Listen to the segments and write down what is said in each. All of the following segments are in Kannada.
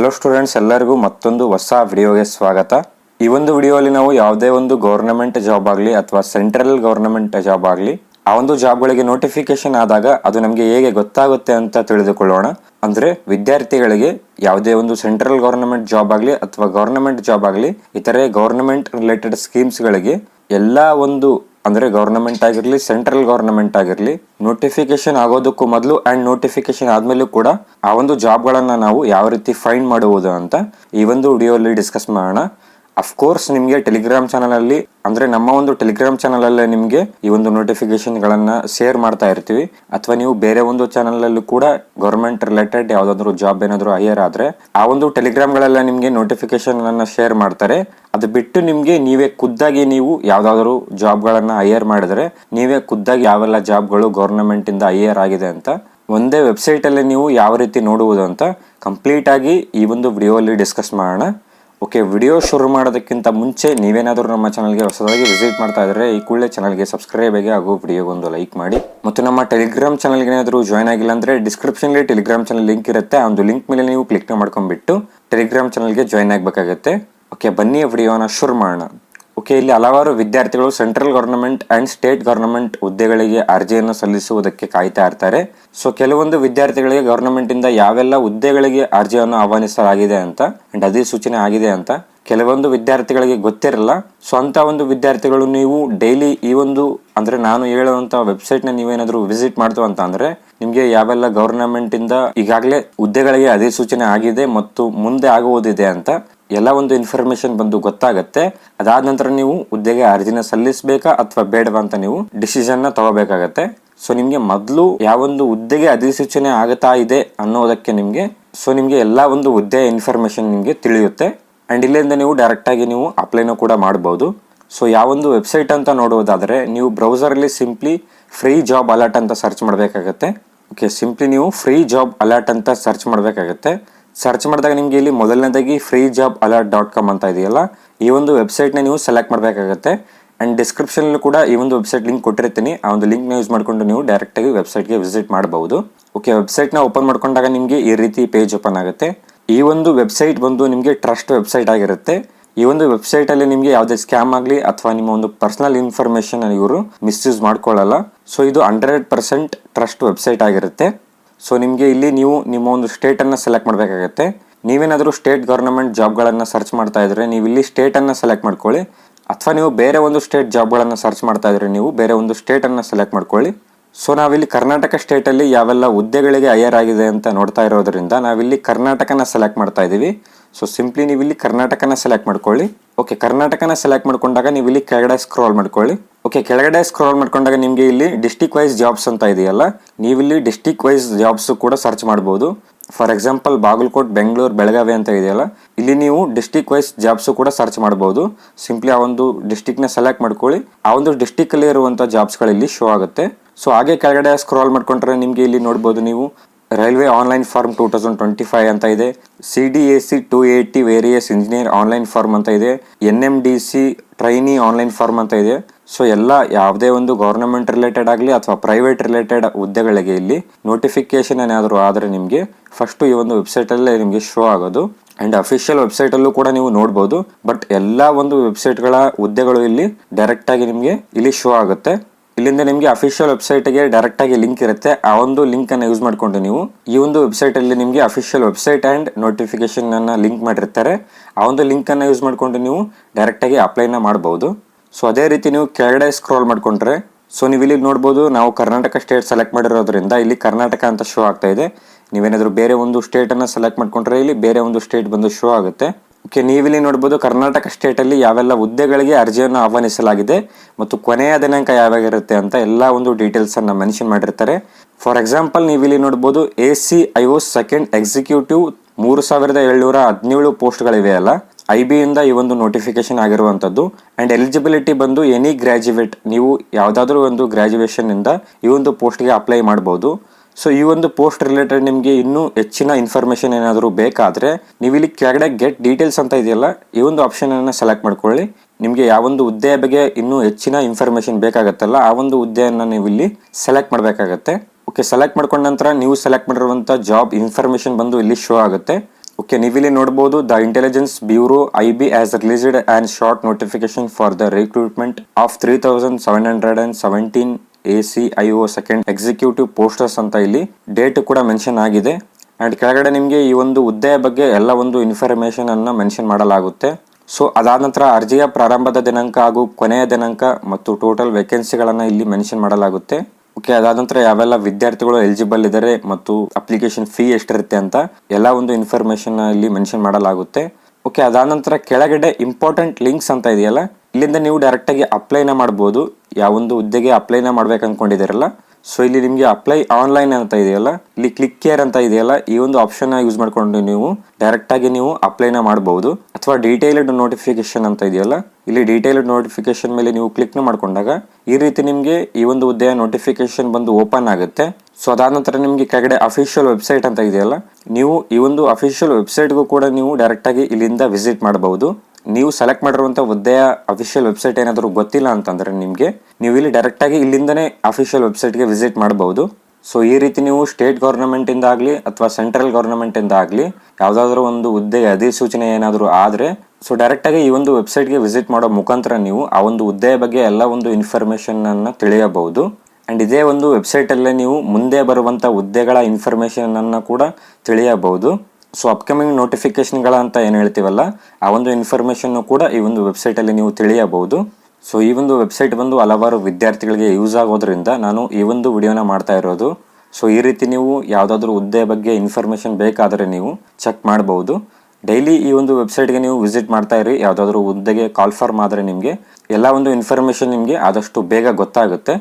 ಹಲೋ ಸ್ಟೂಡೆಂಟ್ಸ್ ಎಲ್ಲರಿಗೂ ಮತ್ತೊಂದು ಹೊಸ ವಿಡಿಯೋಗೆ ಸ್ವಾಗತ. ಈ ಒಂದು ವಿಡಿಯೋಲಿ ನಾವು ಯಾವುದೇ ಒಂದು ಗೌರ್ನಮೆಂಟ್ ಜಾಬ್ ಆಗಲಿ ಅಥವಾ ಸೆಂಟ್ರಲ್ ಗೌರ್ನಮೆಂಟ್ ಜಾಬ್ ಆಗಲಿ, ಆ ಒಂದು ಜಾಬ್ಗಳಿಗೆ ನೋಟಿಫಿಕೇಶನ್ ಆದಾಗ ಅದು ನಮಗೆ ಹೇಗೆ ಗೊತ್ತಾಗುತ್ತೆ ಅಂತ ತಿಳಿದುಕೊಳ್ಳೋಣ. ಅಂದ್ರೆ ವಿದ್ಯಾರ್ಥಿಗಳಿಗೆ ಯಾವುದೇ ಒಂದು ಸೆಂಟ್ರಲ್ ಗೌರ್ನಮೆಂಟ್ ಜಾಬ್ ಆಗಲಿ ಅಥವಾ ಗೌರ್ನಮೆಂಟ್ ಜಾಬ್ ಆಗಲಿ, ಇತರೆ ಗೌರ್ನಮೆಂಟ್ ರಿಲೇಟೆಡ್ ಸ್ಕೀಮ್ಸ್ಗಳಿಗೆ ಎಲ್ಲ ಒಂದು ಅಂದ್ರೆ ಗೌರ್ನಮೆಂಟ್ ಆಗಿರಲಿ ಸೆಂಟ್ರಲ್ ಗೌರ್ನಮೆಂಟ್ ಆಗಿರಲಿ ನೋಟಿಫಿಕೇಶನ್ ಆಗೋದಕ್ಕೂ ಮೊದಲು ಅಂಡ್ ನೋಟಿಫಿಕೇಶನ್ ಆದಮೇಲೂ ಕೂಡ ಆ ಒಂದು ಜಾಬ್ಗಳನ್ನು ನಾವು ಯಾವ ರೀತಿ ಫೈಂಡ್ ಮಾಡುವುದು ಅಂತ ಈ ಒಂದು ವಿಡಿಯೋಲಿ ಡಿಸ್ಕಸ್ ಮಾಡೋಣ. ಅಫ್ಕೋರ್ಸ್ ನಿಮಗೆ ಟೆಲಿಗ್ರಾಮ್ ಚಾನಲ್ ಅಲ್ಲಿ, ಅಂದ್ರೆ ನಮ್ಮ ಒಂದು ಟೆಲಿಗ್ರಾಮ್ ಚಾನಲ್ ಅಲ್ಲೇ ನಿಮಗೆ ಈ ಒಂದು ನೋಟಿಫಿಕೇಶನ್ ಗಳನ್ನ ಶೇರ್ ಮಾಡ್ತಾ ಇರ್ತೀವಿ. ಅಥವಾ ನೀವು ಬೇರೆ ಒಂದು ಚಾನಲ್ ಅಲ್ಲೂ ಕೂಡ ಗೌರ್ಮೆಂಟ್ ರಿಲೇಟೆಡ್ ಯಾವ್ದಾದ್ರು ಜಾಬ್ ಏನಾದ್ರು ಹೈಯರ್ ಆದ್ರೆ, ಆ ಒಂದು ಟೆಲಿಗ್ರಾಮ್ ಗಳೆಲ್ಲ ನಿಮಗೆ ನೋಟಿಫಿಕೇಶನ್ ಅನ್ನ ಶೇರ್ ಮಾಡ್ತಾರೆ. ಅದು ಬಿಟ್ಟು ನಿಮಗೆ ನೀವೇ ಖುದ್ದಾಗಿ ನೀವು ಯಾವ್ದಾದ್ರು ಜಾಬ್ ಗಳನ್ನ ಹೈಯರ್ ಮಾಡಿದ್ರೆ, ನೀವೇ ಖುದ್ದಾಗಿ ಯಾವೆಲ್ಲ ಜಾಬ್ಗಳು ಇಂದ ಹೈಯರ್ ಆಗಿದೆ ಅಂತ ಒಂದೇ ವೆಬ್ಸೈಟ್ ಅಲ್ಲಿ ನೀವು ಯಾವ ರೀತಿ ನೋಡುವುದು ಅಂತ ಕಂಪ್ಲೀಟ್ ಆಗಿ ಈ ಒಂದು ವಿಡಿಯೋ ಅಲ್ಲಿ ಡಿಸ್ಕಸ್ ಮಾಡೋಣ. ಓಕೆ, ವಿಡಿಯೋ ಶುರು ಮಾಡೋದಕ್ಕಿಂತ ಮುಂಚೆ ನೀವೇನಾದರೂ ನಮ್ಮ ಚಾನಲ್ಗೆ ಹೊಸದಾಗಿ ವಿಸಿಟ್ ಮಾಡ್ತಾ ಇದ್ರೆ ಈ ಕೂಡಲೇ ಚಾನಲ್ಗೆ ಸಬ್ಸ್ಕ್ರೈಬ್ ಆಗಿ ಹಾಗೂ ವಿಡಿಯೋಗೆ ಒಂದು ಲೈಕ್ ಮಾಡಿ. ಮತ್ತು ನಮ್ಮ ಟೆಲಿಗ್ರಾಮ್ ಚಾನಲ್ಗೆ ಏನಾದರೂ ಜಾಯ್ನ್ ಆಗಿಲ್ಲ ಅಂದರೆ ಡಿಸ್ಕ್ರಿಪ್ಷನ್ಲಿ ಟೆಲಿಗ್ರಾಮ್ ಚಾನಲ್ ಲಿಂಕ್ ಇರುತ್ತೆ. ಆ ಒಂದು ಲಿಂಕ್ ಮೇಲೆ ನೀವು ಕ್ಲಿಕ್ ಮಾಡ್ಕೊಂಡ್ಬಿಟ್ಟು ಟೆಲಿಗ್ರಾಮ್ ಚಾನಲ್ಗೆ ಜಾಯ್ನ್ ಆಗಬೇಕಾಗತ್ತೆ. ಓಕೆ, ಬನ್ನಿ ವಿಡಿಯೋನ ಶುರು ಮಾಡೋಣ. ಓಕೆ, ಇಲ್ಲಿ ಹಲವಾರು ವಿದ್ಯಾರ್ಥಿಗಳು central government and state government ಹುದ್ದೆಗಳಿಗೆ ಅರ್ಜಿಯನ್ನು ಸಲ್ಲಿಸುವುದಕ್ಕೆ ಕಾಯ್ತಾ ಇರ್ತಾರೆ. ಸೊ, ಕೆಲವೊಂದು ವಿದ್ಯಾರ್ಥಿಗಳಿಗೆ ಗವರ್ನಮೆಂಟ್ ಇಂದ ಯಾವೆಲ್ಲ ಹುದ್ದೆಗಳಿಗೆ ಅರ್ಜಿಯನ್ನು ಆಹ್ವಾನಿಸಲಾಗಿದೆ ಅಂತ ಅಂಡ್ ಅಧಿಸೂಚನೆ ಆಗಿದೆ ಅಂತ ಕೆಲವೊಂದು ವಿದ್ಯಾರ್ಥಿಗಳಿಗೆ ಗೊತ್ತಿರಲ್ಲ. ಸೊ, ಅಂತ ಒಂದು ವಿದ್ಯಾರ್ಥಿಗಳು ನೀವು ಡೈಲಿ ಈ ಒಂದು ಅಂದ್ರೆ ನಾನು ಹೇಳುವಂತ ವೆಬ್ಸೈಟ್ನ ನೀವೇನಾದ್ರೂ ವಿಸಿಟ್ ಮಾಡ್ತು ಅಂತ ಅಂದ್ರೆ ನಿಮ್ಗೆ ಯಾವೆಲ್ಲ ಗವರ್ನಮೆಂಟ್ ಇಂದ ಈಗಾಗಲೇ ಹುದ್ದೆಗಳಿಗೆ ಅಧಿಸೂಚನೆ ಆಗಿದೆ ಮತ್ತು ಮುಂದೆ ಆಗುವುದಿದೆ ಅಂತ ಎಲ್ಲ ಒಂದು ಇನ್ಫಾರ್ಮೇಶನ್ ಬಂದು ಗೊತ್ತಾಗತ್ತೆ. ಅದಾದ ನಂತರ ನೀವು ಹುದ್ದೆಗೆ ಅರ್ಜಿನ ಸಲ್ಲಿಸಬೇಕಾ ಅಥವಾ ಬೇಡವಾ ಅಂತ ನೀವು ಡಿಸಿಷನ್ನ ತಗೋಬೇಕಾಗತ್ತೆ. ಸೊ ನಿಮಗೆ ಮೊದಲು ಯಾವೊಂದು ಹುದ್ದೆಗೆ ಅಧಿಸೂಚನೆ ಆಗುತ್ತಾ ಇದೆ ಅನ್ನೋದಕ್ಕೆ ನಿಮಗೆ ಸೊ ನಿಮಗೆ ಎಲ್ಲ ಒಂದು ಹುದ್ದೆಯ ಇನ್ಫಾರ್ಮೇಶನ್ ನಿಮಗೆ ತಿಳಿಯುತ್ತೆ. ಅಂಡ್ ಇಲ್ಲಿಂದ ನೀವು ಡೈರೆಕ್ಟ್ ಆಗಿ ನೀವು ಅಪ್ಲೈನೂ ಕೂಡ ಮಾಡಬಹುದು ಸೊ ಯಾವೊಂದು ವೆಬ್ಸೈಟ್ ಅಂತ ನೋಡುವುದಾದರೆ ನೀವು ಬ್ರೌಸರ್ ಅಲ್ಲಿ ಸಿಂಪ್ಲಿ ಫ್ರೀ ಜಾಬ್ ಅಲರ್ಟ್ ಅಂತ ಸರ್ಚ್ ಮಾಡಬೇಕಾಗತ್ತೆ. ಓಕೆ ಸಿಂಪ್ಲಿ ನೀವು ಫ್ರೀ ಜಾಬ್ ಅಲರ್ಟ್ ಅಂತ ಸರ್ಚ್ ಮಾಡಬೇಕಾಗತ್ತೆ. ಸರ್ಚ್ ಮಾಡಿದಾಗ ನಿಮಗೆ ಇಲ್ಲಿ ಮೊದಲನೇದಾಗಿ free job alert dot com ಅಂತ ಇದೆಯಲ್ಲ, ಈ ಒಂದು ವೆಬ್ಸೈಟ್ನ ನೀವು ಸೆಲೆಕ್ಟ್ ಮಾಡಬೇಕಾಗತ್ತೆ. ಆ್ಯಂಡ್ ಡಿಸ್ಕ್ರಿಪ್ಷನ್ ಕೂಡ ಈ ಒಂದು ವೆಬ್ಸೈಟ್ ಲಿಂಕ್ ಕೊಟ್ಟಿರ್ತೀನಿ. ಆ ಒಂದು ಲಿಂಕ್ನ ಯೂಸ್ ಮಾಡಿಕೊಂಡು ನೀವು ಡೈರೆಕ್ಟಾಗಿ ವೆಬ್ಸೈಟ್ಗೆ ವಿಸಿಟ್ ಮಾಡಬಹುದು ಓಕೆ ವೆಬ್ಸೈಟ್ನ ಓಪನ್ ಮಾಡ್ಕೊಂಡಾಗ ನಿಮಗೆ ಈ ರೀತಿ ಪೇಜ್ ಓಪನ್ ಆಗುತ್ತೆ. ಈ ಒಂದು ವೆಬ್ಸೈಟ್ ಬಂದು ನಿಮಗೆ ಟ್ರಸ್ಟ್ ವೆಬ್ಸೈಟ್ ಆಗಿರುತ್ತೆ. ಈ ಒಂದು ವೆಬ್ಸೈಟ್ ಅಲ್ಲಿ ನಿಮಗೆ ಯಾವುದೇ ಸ್ಕ್ಯಾಮ್ ಆಗಲಿ ಅಥವಾ ನಿಮ್ಮ ಒಂದು ಪರ್ಸನಲ್ ಇನ್ಫಾರ್ಮೇಶನ್ ಇವರು ಮಿಸ್ಯೂಸ್ ಮಾಡ್ಕೊಳ್ಳಲ್ಲ. ಸೊ ಇದು ಹಂಡ್ರೆಡ್ ಪರ್ಸೆಂಟ್ ಟ್ರಸ್ಟ್ ವೆಬ್ಸೈಟ್ ಆಗಿರುತ್ತೆ. ಸೊ ನಿಮಗೆ ಇಲ್ಲಿ ನೀವು ನಿಮ್ಮ ಒಂದು ಸ್ಟೇಟನ್ನು ಸೆಲೆಕ್ಟ್ ಮಾಡಬೇಕಾಗತ್ತೆ. ನೀವೇನಾದರೂ ಸ್ಟೇಟ್ ಗವರ್ನಮೆಂಟ್ ಜಾಬ್ಗಳನ್ನು ಸರ್ಚ್ ಮಾಡ್ತಾ ಇದ್ರೆ ನೀವು ಇಲ್ಲಿ ಸ್ಟೇಟನ್ನು ಸೆಲೆಕ್ಟ್ ಮಾಡ್ಕೊಳ್ಳಿ. ಅಥವಾ ನೀವು ಬೇರೆ ಒಂದು ಸ್ಟೇಟ್ ಜಾಬ್ಗಳನ್ನು ಸರ್ಚ್ ಮಾಡ್ತಾ ಇದ್ರೆ ನೀವು ಬೇರೆ ಒಂದು ಸ್ಟೇಟನ್ನು ಸೆಲೆಕ್ಟ್ ಮಾಡ್ಕೊಳ್ಳಿ. ಸೊ ನಾವಿಲ್ಲಿ ಕರ್ನಾಟಕ ಸ್ಟೇಟಲ್ಲಿ ಯಾವೆಲ್ಲ ಹುದ್ದೆಗಳಿಗೆ ಹೈಯರ್ ಆಗಿದೆ ಅಂತ ನೋಡ್ತಾ ಇರೋದ್ರಿಂದ ನಾವಿಲ್ಲಿ ಕರ್ನಾಟಕನ ಸೆಲೆಕ್ಟ್ ಮಾಡ್ತಾ ಇದ್ದೀವಿ ಸೊ ಸಿಂಪ್ಲಿ ನೀವು ಇಲ್ಲಿ ಕರ್ನಾಟಕನ ಸೆಲೆಕ್ಟ್ ಮಾಡ್ಕೊಳ್ಳಿ. ಓಕೆ ಕರ್ನಾಟಕನ ಸೆಲೆಕ್ಟ್ ಮಾಡ್ಕೊಂಡಾಗ ನೀವು ಇಲ್ಲಿ ಕೆಳಗಡೆ ಸ್ಕ್ರಾಲ್ ಮಾಡ್ಕೊಳ್ಳಿ. ಓಕೆ ಕೆಳಗಡೆ ಸ್ಕ್ರೋಲ್ ಮಾಡ್ಕೊಂಡಾಗ ನಿಮಗೆ ಇಲ್ಲಿ ಡಿಸ್ಟಿಕ್ ವೈಸ್ ಜಾಬ್ಸ್ ಅಂತ ಇದೆಯಲ್ಲ ನೀವಿಲ್ಲಿ ಡಿಸ್ಟಿಕ್ ವೈಸ್ ಜಾಬ್ಸ್ ಕೂಡ ಸರ್ಚ್ ಮಾಡ್ಬೋದು. ಫಾರ್ ಎಕ್ಸಾಂಪಲ್ ಬಾಗಲಕೋಟ್, ಬೆಂಗಳೂರು, ಬೆಳಗಾವಿ ಅಂತ ಇದೆಯಲ್ಲ, ಇಲ್ಲಿ ನೀವು ಡಿಸ್ಟಿಕ್ ವೈಸ್ ಜಾಬ್ಸ್ ಕೂಡ ಸರ್ಚ್ ಮಾಡಬಹುದು ಸಿಂಪ್ಲಿ ಆ ಒಂದು ಡಿಸ್ಟಿಕ್ನ ಸೆಲೆಕ್ಟ್ ಮಾಡ್ಕೊಳ್ಳಿ. ಆ ಒಂದು ಡಿಸ್ಟಿಕ್ ಅಲ್ಲಿ ಇರುವಂತಹ ಜಾಬ್ಸ್ ಇಲ್ಲಿ ಶೋ ಆಗುತ್ತೆ. ಸೊ ಹಾಗೆ ಕೆಳಗಡೆ ಸ್ಕ್ರಾಲ್ ಮಾಡ್ಕೊಂಡ್ರೆ ನಿಮಗೆ ಇಲ್ಲಿ ನೋಡ್ಬೋದು ನೀವು railway online form two thousand twenty five ಅಂತ ಇದೆ. C D A C two eighty various engineer online form ಅಂತ ಇದೆ. N M D C trainee online form ಅಂತ ಇದೆ. ಸೊ ಎಲ್ಲ ಯಾವುದೇ ಒಂದು ಗೌರ್ನಮೆಂಟ್ ರಿಲೇಟೆಡ್ ಆಗಲಿ ಅಥವಾ ಪ್ರೈವೇಟ್ ರಿಲೇಟೆಡ್ ಹುದ್ದೆಗಳಿಗೆ ಇಲ್ಲಿ ನೋಟಿಫಿಕೇಶನ್ ಏನಾದರೂ ಆದರೆ ನಿಮಗೆ ಫಸ್ಟ್ ಈ ಒಂದು ವೆಬ್ಸೈಟ್ ಅಲ್ಲೇ ನಿಮಗೆ ಶೋ ಆಗೋದು. ಅಂಡ್ ಅಫಿಷಿಯಲ್ ವೆಬ್ಸೈಟ್ ಅಲ್ಲೂ ಕೂಡ ನೀವು ನೋಡಬಹುದು ಬಟ್ ಎಲ್ಲ ಒಂದು ವೆಬ್ಸೈಟ್ಗಳ ಹುದ್ದೆಗಳು ಇಲ್ಲಿ ಡೈರೆಕ್ಟ್ ಆಗಿ ನಿಮಗೆ ಇಲ್ಲಿ ಶೋ ಆಗುತ್ತೆ. ಇಲ್ಲಿಂದ ನಿಮಗೆ ಅಫಿಷಿಯಲ್ ವೆಬ್ಸೈಟ್ಗೆ ಡೈರೆಕ್ಟ್ ಆಗಿ ಲಿಂಕ್ ಇರುತ್ತೆ. ಆ ಒಂದು ಲಿಂಕ್ ಅನ್ನು ಯೂಸ್ ಮಾಡಿಕೊಂಡು ನೀವು ಈ ಒಂದು ವೆಬ್ಸೈಟ್ ಅಲ್ಲಿ ನಿಮಗೆ ಅಫಿಷಿಯಲ್ ವೆಬ್ಸೈಟ್ ಅಂಡ್ ನೋಟಿಫಿಕೇಶನ್ ಅನ್ನ ಲಿಂಕ್ ಮಾಡಿರ್ತಾರೆ. ಆ ಒಂದು ಲಿಂಕ್ ಅನ್ನ ಯೂಸ್ ಮಾಡ್ಕೊಂಡು ನೀವು ಡೈರೆಕ್ಟ್ ಆಗಿ ಅಪ್ಲೈನ ಮಾಡಬಹುದು ಸೊ ಅದೇ ರೀತಿ ನೀವು ಕೆಳಗಡೆ ಸ್ಕ್ರೋಲ್ ಮಾಡಿಕೊಂಡ್ರೆ ಸೊ ನೀವು ಇಲ್ಲಿ ನೋಡ್ಬೋದು, ನಾವು ಕರ್ನಾಟಕ ಸ್ಟೇಟ್ ಸೆಲೆಕ್ಟ್ ಮಾಡಿರೋದ್ರಿಂದ ಇಲ್ಲಿ ಕರ್ನಾಟಕ ಅಂತ ಶೋ ಆಗ್ತಾ ಇದೆ. ನೀವೇನಾದರೂ ಬೇರೆ ಒಂದು ಸ್ಟೇಟ್ ಅನ್ನ ಸೆಲೆಕ್ಟ್ ಮಾಡ್ಕೊಂಡ್ರೆ ಇಲ್ಲಿ ಬೇರೆ ಒಂದು ಸ್ಟೇಟ್ ಬಂದು ಶೋ ಆಗುತ್ತೆ. ಓಕೆ, ನೀವಿಲ್ಲಿ ನೋಡ್ಬೋದು ಕರ್ನಾಟಕ ಸ್ಟೇಟಲ್ಲಿ ಯಾವೆಲ್ಲ ಹುದ್ದೆಗಳಿಗೆ ಅರ್ಜಿಯನ್ನು ಆಹ್ವಾನಿಸಲಾಗಿದೆ ಮತ್ತು ಕೊನೆಯ ದಿನಾಂಕ ಯಾವಾಗಿರುತ್ತೆ ಅಂತ ಎಲ್ಲ ಒಂದು ಡೀಟೇಲ್ಸನ್ನು ಮೆನ್ಷನ್ ಮಾಡಿರ್ತಾರೆ. ಫಾರ್ ಎಕ್ಸಾಂಪಲ್, ನೀವಿಲ್ಲಿ ನೋಡ್ಬೋದು A C I O second executive ಮೂರು ಸಾವಿರದ ಏಳ್ನೂರ ಹದಿನೇಳು ಪೋಸ್ಟ್ಗಳಿವೆ ಅಲ್ಲ. ಐ ಇಂದ ಈ ಒಂದು ನೋಟಿಫಿಕೇಶನ್ ಆಗಿರುವಂಥದ್ದು. ಆ್ಯಂಡ್ ಎಲಿಜಿಬಿಲಿಟಿ ಬಂದು ಎನಿ ಗ್ರ್ಯಾಜುಯೇಟ್, ನೀವು ಯಾವುದಾದ್ರೂ ಒಂದು ಗ್ರ್ಯಾಜುಯೇಷನ್ನಿಂದ ಈ ಒಂದು ಪೋಸ್ಟ್ಗೆ ಅಪ್ಲೈ ಮಾಡಬಹುದು ಸೊ ಈ ಒಂದು ಪೋಸ್ಟ್ ರಿಲೇಟೆಡ್ ನಿಮಗೆ ಇನ್ನೂ ಹೆಚ್ಚಿನ ಇನ್ಫಾರ್ಮೇಷನ್ ಏನಾದರೂ ಬೇಕಾದರೆ ನೀವು ಇಲ್ಲಿ ಕೆಳಗಡೆ ಗೆಟ್ ಡೀಟೇಲ್ಸ್ ಅಂತ ಇದೆಯಲ್ಲ, ಈ ಒಂದು ಆಪ್ಷನ್ ಅನ್ನ ಸೆಲೆಕ್ಟ್ ಮಾಡ್ಕೊಳ್ಳಿ. ನಿಮಗೆ ಯಾವ ಒಂದು ಹುದ್ದೆಯ ಬಗ್ಗೆ ಇನ್ನೂ ಹೆಚ್ಚಿನ ಇನ್ಫಾರ್ಮೇಷನ್ ಬೇಕಾಗತ್ತಲ್ಲ, ಆ ಒಂದು ಹುದ್ದೆಯನ್ನು ನೀವು ಇಲ್ಲಿ ಸೆಲೆಕ್ಟ್ ಮಾಡಬೇಕಾಗತ್ತೆ. ಓಕೆ ಸೆಲೆಕ್ಟ್ ಮಾಡ್ಕೊಂಡ ನಂತರ ನೀವು ಸೆಲೆಕ್ಟ್ ಮಾಡಿರುವಂಥ ಜಾಬ್ ಇನ್ಫಾರ್ಮೇಷನ್ ಬಂದು ಇಲ್ಲಿ ಶೋ ಆಗುತ್ತೆ. ಓಕೆ ನೀವಿಲ್ಲಿ ನೋಡಬಹುದು the intelligence bureau I B as released and short notification for the recruitment of three thousand seven hundred and seventeen A C, I O second executive posters ಅಂತ ಇಲ್ಲಿ ಡೇಟ್ ಕೂಡ ಮೆನ್ಷನ್ ಆಗಿದೆ. ಅಂಡ್ ಕೆಳಗಡೆ ನಿಮಗೆ ಈ ಒಂದು ಹುದ್ದೆಯ ಬಗ್ಗೆ ಎಲ್ಲ ಒಂದು ಇನ್ಫಾರ್ಮೇಷನನ್ನು ಅನ್ನ ಮೆನ್ಷನ್ ಮಾಡಲಾಗುತ್ತೆ. ಸೊ ಅದಾದ ನಂತರ ಅರ್ಜಿಯ ಪ್ರಾರಂಭದ ದಿನಾಂಕ ಹಾಗೂ ಕೊನೆಯ ದಿನಾಂಕ ಮತ್ತು ಟೋಟಲ್ ವೇಕೆನ್ಸಿಗಳನ್ನು ಇಲ್ಲಿ ಮೆನ್ಷನ್ ಮಾಡಲಾಗುತ್ತೆ. ಓಕೆ ಅದಾದ ನಂತರ ಯಾವೆಲ್ಲ ವಿದ್ಯಾರ್ಥಿಗಳು ಎಲಿಜಿಬಲ್ ಇದ್ದಾರೆ ಮತ್ತು ಅಪ್ಲಿಕೇಶನ್ ಫೀ ಎಷ್ಟಿರುತ್ತೆ ಅಂತ ಎಲ್ಲ ಒಂದು ಇನ್ಫಾರ್ಮೇಷನ್ ಇಲ್ಲಿ ಮೆನ್ಷನ್ ಮಾಡಲಾಗುತ್ತೆ. ಓಕೆ ಅದಾದ ನಂತರ ಕೆಳಗಡೆ ಇಂಪಾರ್ಟೆಂಟ್ ಲಿಂಕ್ಸ್ ಅಂತ ಇದೆಯಲ್ಲ, ಇಲ್ಲಿಂದ ನೀವು ಡೈರೆಕ್ಟ್ ಆಗಿ ಅಪ್ಲೈನ ಮಾಡ್ಬೋದು. ಯಾವೊಂದು ಹುದ್ದೆಗೆ ಅಪ್ಲೈನ ಮಾಡ್ಬೇಕು ಅನ್ಕೊಂಡಿದ್ದೀರಲ್ಲ? ಸೊ ಇಲ್ಲಿ ನಿಮಗೆ ಅಪ್ಲೈ ಆನ್ಲೈನ್ ಅಂತ ಇದೆಯಲ್ಲ? ಇಲ್ಲಿ ಕ್ಲಿಕ್ ಕೇರ್ ಅಂತ ಇದೆಯಲ್ಲ? ಈ ಒಂದು ಆಪ್ಷನ್ ಯೂಸ್ ಮಾಡ್ಕೊಂಡು ನೀವು ಡೈರೆಕ್ಟ್ ಆಗಿ ನೀವು ಅಪ್ಲೈನ ಮಾಡಬಹುದು ಅಥವಾ ಡೀಟೇಲ್ಡ್ ನೋಟಿಫಿಕೇಶನ್ ಅಂತ ಇದೆಯಲ್ಲ? ಇಲ್ಲಿ ಡೀಟೇಲ್ಡ್ ನೋಟಿಫಿಕೇಶನ್ ಮೇಲೆ ನೀವು ಕ್ಲಿಕ್ ಮಾಡ್ಕೊಂಡಾಗ ಈ ರೀತಿ ನಿಮಗೆ ಈ ಒಂದು ಹುದ್ದೆಯ ನೋಟಿಫಿಕೇಶನ್ ಬಂದು ಓಪನ್ ಆಗುತ್ತೆ. ಸೊ ಅದಾದ ನಂತರ ನಿಮಗೆ ಕೆಳಗಡೆ ಅಫಿಷಿಯಲ್ ವೆಬ್ಸೈಟ್ ಅಂತ ಇದೆಯಲ್ಲ, ನೀವು ಈ ಒಂದು ಅಫಿಷಿಯಲ್ ವೆಬ್ಸೈಟ್ಗೂ ಕೂಡ ನೀವು ಡೈರೆಕ್ಟ್ ಆಗಿ ಇಲ್ಲಿಂದ ವಿಸಿಟ್ ಮಾಡಬಹುದು. ನೀವು ಸೆಲೆಕ್ಟ್ ಮಾಡಿರುವಂಥ ಹುದ್ದೆಯ ಅಫಿಷಿಯಲ್ ವೆಬ್ಸೈಟ್ ಏನಾದರೂ ಗೊತ್ತಿಲ್ಲ ಅಂತಂದ್ರೆ ನಿಮಗೆ, ನೀವು ಇಲ್ಲಿ ಡೈರೆಕ್ಟ್ ಆಗಿ ಇಲ್ಲಿಂದನೇ ಅಫಿಷಿಯಲ್ ವೆಬ್ಸೈಟ್ಗೆ ವಿಸಿಟ್ ಮಾಡಬಹುದು. ಸೊ ಈ ರೀತಿ ನೀವು ಸ್ಟೇಟ್ ಗೌರ್ಮೆಂಟಿಂದ ಆಗಲಿ ಅಥವಾ ಸೆಂಟ್ರಲ್ ಗೌರ್ಮೆಂಟಿಂದ ಆಗಲಿ, ಯಾವುದಾದ್ರೂ ಒಂದು ಹುದ್ದೆಯ ಅಧಿಸೂಚನೆ ಏನಾದರೂ ಆದರೆ ಸೊ ಡೈರೆಕ್ಟ್ ಆಗಿ ಈ ಒಂದು ವೆಬ್ಸೈಟ್ಗೆ ವಿಸಿಟ್ ಮಾಡೋ ಮುಖಾಂತರ ನೀವು ಆ ಒಂದು ಹುದ್ದೆಯ ಬಗ್ಗೆ ಎಲ್ಲ ಒಂದು ಇನ್ಫಾರ್ಮೇಶನ್ ಅನ್ನ ತಿಳಿಯಬಹುದು. ಅಂಡ್ ಇದೇ ಒಂದು ವೆಬ್ಸೈಟಲ್ಲೇ ನೀವು ಮುಂದೆ ಬರುವಂಥ ಹುದ್ದೆಗಳ ಇನ್ಫಾರ್ಮೇಷನನ್ನು ಕೂಡ ತಿಳಿಯಬಹುದು. ಸೊ ಅಪ್ಕಮಿಂಗ್ ನೋಟಿಫಿಕೇಷನ್ಗಳ ಅಂತ ಏನು ಹೇಳ್ತೀವಲ್ಲ, ಆ ಒಂದು ಇನ್ಫಾರ್ಮೇಷನ್ನು ಕೂಡ ಈ ಒಂದು ವೆಬ್ಸೈಟಲ್ಲಿ ನೀವು ತಿಳಿಯಬಹುದು. ಸೊ ಈ ಒಂದು ವೆಬ್ಸೈಟ್ ಬಂದು ಹಲವಾರು ವಿದ್ಯಾರ್ಥಿಗಳಿಗೆ ಯೂಸ್ ಆಗೋದ್ರಿಂದ ನಾನು ಈ ಒಂದು ವಿಡಿಯೋನ ಮಾಡ್ತಾ ಇರೋದು. ಸೊ ಈ ರೀತಿ ನೀವು ಯಾವುದಾದ್ರೂ ಹುದ್ದೆ ಬಗ್ಗೆ ಇನ್ಫಾರ್ಮೇಷನ್ ಬೇಕಾದರೆ ನೀವು ಚೆಕ್ ಮಾಡಬಹುದು. ಡೈಲಿ ಈ ಒಂದು ವೆಬ್ಸೈಟ್ಗೆ ನೀವು ವಿಸಿಟ್ ಮಾಡ್ತಾ ಇರಿ. ಯಾವುದಾದ್ರೂ ಹುದ್ದೆಗೆ ಕಾಲ್ ಫಾರ್ಮ್ ಆದರೆ ನಿಮಗೆ, ಎಲ್ಲ ಒಂದು ಇನ್ಫಾರ್ಮೇಷನ್ ನಿಮಗೆ ಆದಷ್ಟು ಬೇಗ ಗೊತ್ತಾಗುತ್ತೆ.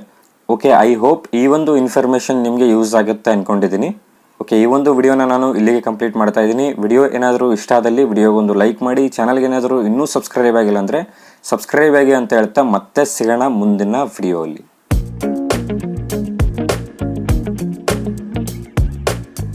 ಓಕೆ ಐ ಹೋಪ್ ಈ ಒಂದು ಇನ್ಫಾರ್ಮೇಷನ್ ನಿಮಗೆ ಯೂಸ್ ಆಗುತ್ತೆ ಅನ್ಕೊಂಡಿದ್ದೀನಿ ಓಕೆ ಈ ಒಂದು ವಿಡಿಯೋನ ನಾನು ಇಲ್ಲಿಗೆ ಕಂಪ್ಲೀಟ್ ಮಾಡ್ತಾ ಇದ್ದೀನಿ ವಿಡಿಯೋ ಏನಾದರೂ ಇಷ್ಟ ಆದಲ್ಲಿ ವಿಡಿಯೋಗೊಂದು ಲೈಕ್ ಮಾಡಿ. ಚಾನಲ್ಗೆ ಏನಾದರೂ ಇನ್ನೂ ಸಬ್ಸ್ಕ್ರೈಬ್ ಆಗಿಲ್ಲ ಅಂದರೆ ಸಬ್ಸ್ಕ್ರೈಬ್ ಆಗಿ ಅಂತ ಹೇಳ್ತಾ ಮತ್ತೆ ಸಿಗೋಣ ಮುಂದಿನ ವಿಡಿಯೋ ಅಲ್ಲಿ.